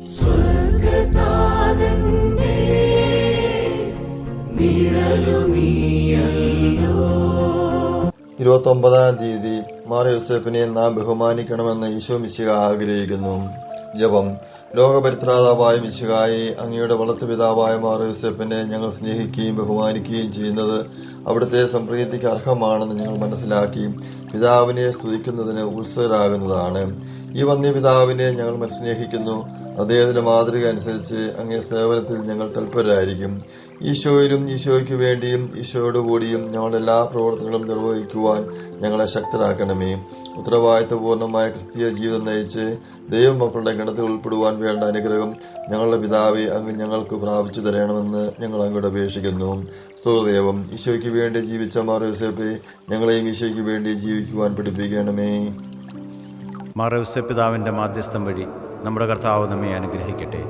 സ്വർഗതാതന്റെ നിഴലു നീയല്ലോ. ഇരുപത്തി ഒമ്പതാം തീയതി മാർ യൂസഫിനെ നാം ബഹുമാനിക്കണമെന്ന് ഈശോ മിശിക ആഗ്രഹിക്കുന്നു. ജപം. ലോകപരിത്രാതാവായ മിശികായി അങ്ങയുടെ വളർത്തു പിതാവായ മാർ യൂസഫിനെ ഞങ്ങൾ സ്നേഹിക്കുകയും ബഹുമാനിക്കുകയും ചെയ്യുന്നത് അവിടുത്തെ സംപ്രീതിക്ക് അർഹമാണെന്ന് ഞങ്ങൾ മനസ്സിലാക്കി പിതാവിനെ സ്തുതിക്കുന്നതിന് ഉത്സുകരാകുന്നതാണ് ഈ വന്യ പിതാവിനെ ഞങ്ങൾ മനസ്സിനേഹിക്കുന്നു അദ്ദേഹത്തിന്റെ മാതൃക അനുസരിച്ച് അങ്ങേ സേവനത്തിൽ ഞങ്ങൾ തൽപരരായിരിക്കും. ഈശോയിലും ഈശോയ്ക്ക് വേണ്ടിയും ഈശോയോട് കൂടിയും ഞങ്ങളുടെ എല്ലാ പ്രവർത്തനങ്ങളും നിർവഹിക്കുവാൻ ഞങ്ങളെ ശക്തരാക്കണമേ. ഉത്തരവാദിത്വപൂർണമായ ക്രിസ്തീയ ജീവിതം നയിച്ച് ദൈവമക്കളുടെ ഗണത്തിൽ ഉൾപ്പെടുവാൻ വേണ്ട അനുഗ്രഹം ഞങ്ങളുടെ പിതാവെ അങ്ങ് ഞങ്ങൾക്ക് പ്രാപിച്ചു തരണമെന്ന് ഞങ്ങൾ അങ്ങോട്ട് അപേക്ഷിക്കുന്നു. സ്തുതദേവം ഈശോയ്ക്ക് വേണ്ടി ജീവിച്ച മാറിയോസേപ്പെ ഞങ്ങളെയും ഈശോയ്ക്ക് വേണ്ടി ജീവിക്കുവാൻ പഠിപ്പിക്കണമേ. മാറവ്സ പിതാവിന്റെ മാധ്യസ്ഥം വഴി നമ്മുടെ കർത്താവ് നമ്മെ അനുഗ്രഹിക്കട്ടെ.